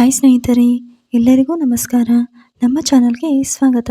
Hi ಸ್ನೇಹಿತರೆ, ಎಲ್ಲರಿಗೂ ನಮಸ್ಕಾರ. ನಮ್ಮ ಚಾನಲ್ಗೆ ಸ್ವಾಗತ.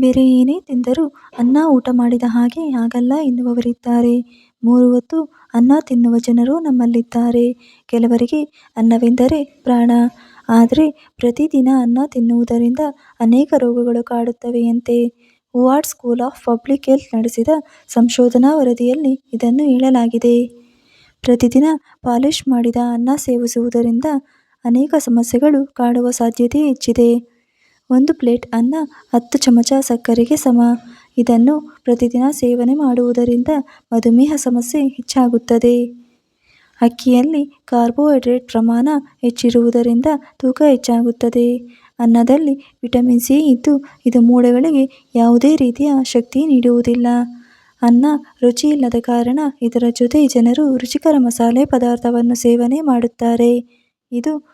ಬೇರೆ ಏನೇ ತಿಂದರೂ ಅನ್ನ ಊಟ ಮಾಡಿದ ಹಾಗೆ ಆಗಲ್ಲ ಎನ್ನುವವರಿದ್ದಾರೆ. ಮೂರು ಹೊತ್ತು ಅನ್ನ ತಿನ್ನುವ ಜನರು ನಮ್ಮಲ್ಲಿದ್ದಾರೆ. ಕೆಲವರಿಗೆ ಅನ್ನವೆಂದರೆ ಪ್ರಾಣ. ಆದರೆ ಪ್ರತಿದಿನ ಅನ್ನ ತಿನ್ನುವುದರಿಂದ ಅನೇಕ ರೋಗಗಳು ಕಾಡುತ್ತವೆಯಂತೆ. Harvard school of public health ನಡೆಸಿದ ಸಂಶೋಧನಾ ವರದಿಯಲ್ಲಿ ಇದನ್ನು ಹೇಳಲಾಗಿದೆ. ಪ್ರತಿದಿನ ಪಾಲಿಶ್ ಮಾಡಿದ ಅನ್ನ ಸೇವಿಸುವುದರಿಂದ ಅನೇಕ ಸಮಸ್ಯೆಗಳು ಕಾಡುವ ಸಾಧ್ಯತೆ ಹೆಚ್ಚಿದೆ. ಒಂದು ಪ್ಲೇಟ್ ಅನ್ನ ಹತ್ತು ಚಮಚ ಸಕ್ಕರೆಗೆ ಸಮ. ಇದನ್ನು ಪ್ರತಿದಿನ ಸೇವನೆ ಮಾಡುವುದರಿಂದ ಮಧುಮೇಹ ಸಮಸ್ಯೆ ಹೆಚ್ಚಾಗುತ್ತದೆ. ಅಕ್ಕಿಯಲ್ಲಿ ಕಾರ್ಬೋಹೈಡ್ರೇಟ್ ಪ್ರಮಾಣ ಹೆಚ್ಚಿರುವುದರಿಂದ ತೂಕ ಹೆಚ್ಚಾಗುತ್ತದೆ. ಅನ್ನದಲ್ಲಿ ವಿಟಮಿನ್ ಸಿ ಇದ್ದು, ಇದು ಮೂಳೆಗಳಿಗೆ ಯಾವುದೇ ರೀತಿಯ ಶಕ್ತಿ ನೀಡುವುದಿಲ್ಲ. ಅನ್ನ ರುಚಿ ಇಲ್ಲದ ಕಾರಣ ಇದರ ಜೊತೆ ಜನರು ರುಚಿಕರ ಮಸಾಲೆ ಪದಾರ್ಥವನ್ನು ಸೇವನೆ ಮಾಡುತ್ತಾರೆ. ಇದು